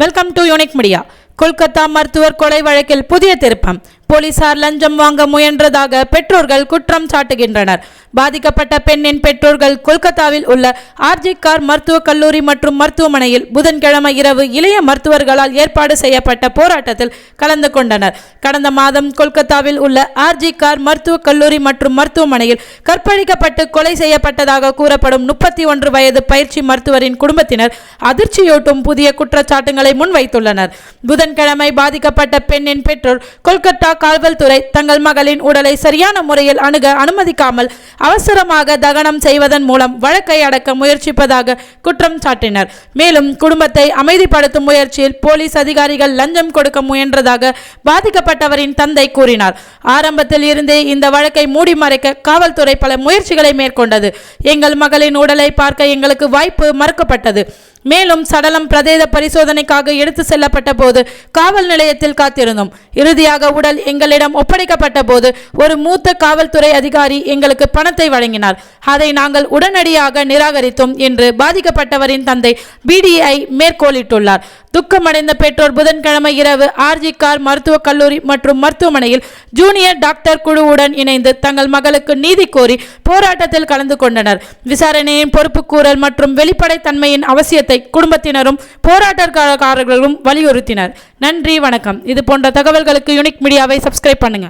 Welcome to unique media Kolkata மருத்துவர் கொலை வழக்கில் புதிய திருப்பம். போலீசார் லஞ்சம் வாங்க முயன்றதாக பெற்றோர்கள் குற்றம் சாட்டுகின்றனர். பாதிக்கப்பட்ட பெண்ணின் பெற்றோர்கள் கொல்கத்தாவில் உள்ள ஆர்ஜி கார் மருத்துவக் கல்லூரி மற்றும் மருத்துவமனையில் புதன்கிழமை இரவு இளைய மருத்துவர்களால் ஏற்பாடு செய்யப்பட்ட போராட்டத்தில் கலந்து கொண்டனர். கடந்த மாதம் கொல்கத்தாவில் உள்ள ஆர்ஜி கார் மருத்துவக் கல்லூரி மற்றும் மருத்துவமனையில் கற்பழிக்கப்பட்டு கொலை செய்யப்பட்டதாக கூறப்படும் முப்பத்தி ஒன்று வயது பயிற்சி மருத்துவரின் குடும்பத்தினர் அதிர்ச்சியூட்டும் புதிய குற்றச்சாட்டுகளை முன்வைத்துள்ளனர். புதன்கிழமை பாதிக்கப்பட்ட பெண்ணின் பெற்றோர் கொல்கத்தா காவல்துறை தங்கள் மகளின் உடலை சரியான முறையில் அணுக அனுமதிக்காமல் அவசரமாக தகனம் செய்வதன் மூலம் வழக்கை அடக்க முயற்சிப்பதாக குற்றம் சாட்டினர். மேலும் குடும்பத்தை அமைதிப்படுத்தும் முயற்சியில் போலீஸ் அதிகாரிகள் லஞ்சம் கொடுக்க முயன்றதாக பாதிக்கப்பட்டவரின் தந்தை கூறினார். ஆரம்பத்தில் இருந்தே இந்த வழக்கை மூடி மறைக்க காவல்துறை பல முயற்சிகளை மேற்கொண்டது. எங்கள் மகளின் உடலை பார்க்க எங்களுக்கு வாய்ப்பு மறுக்கப்பட்டது. மேலும் சடலம் பிரதேத பரிசோதனைக்காக எடுத்து செல்லப்பட்ட போது காவல் நிலையத்தில் காத்திருந்தோம். இறுதியாக உடல் எங்களிடம் ஒப்படைக்கப்பட்ட போது ஒரு மூத்த காவல்துறை அதிகாரி எங்களுக்கு பணத்தை வழங்கினார். அதை நாங்கள் உடனடியாக நிராகரித்தோம் என்று பாதிக்கப்பட்டவரின் தந்தை பிடிஐ மேற்கோளிட்டுள்ளார். துக்கமடைந்த பெற்றோர் புதன்கிழமை இரவு ஆர்ஜி கார் மருத்துவக் கல்லூரி மற்றும் மருத்துவமனையில் ஜூனியர் டாக்டர் குழுவுடன் இணைந்து தங்கள் மகளுக்கு நீதி கோரி போராட்டத்தில் கலந்து கொண்டனர். விசாரணையின் பொறுப்புக்கூறல் மற்றும் வெளிப்படைத்தன்மையின் அவசியத்தை குடும்பத்தினரும் போராட்டக்காரர்களும் வலியுறுத்தினர். நன்றி வணக்கம். இது போன்ற தகவல்களுக்கு யுனிக் மீடியாவை சப்ஸ்கிரைப் பண்ணுங்க.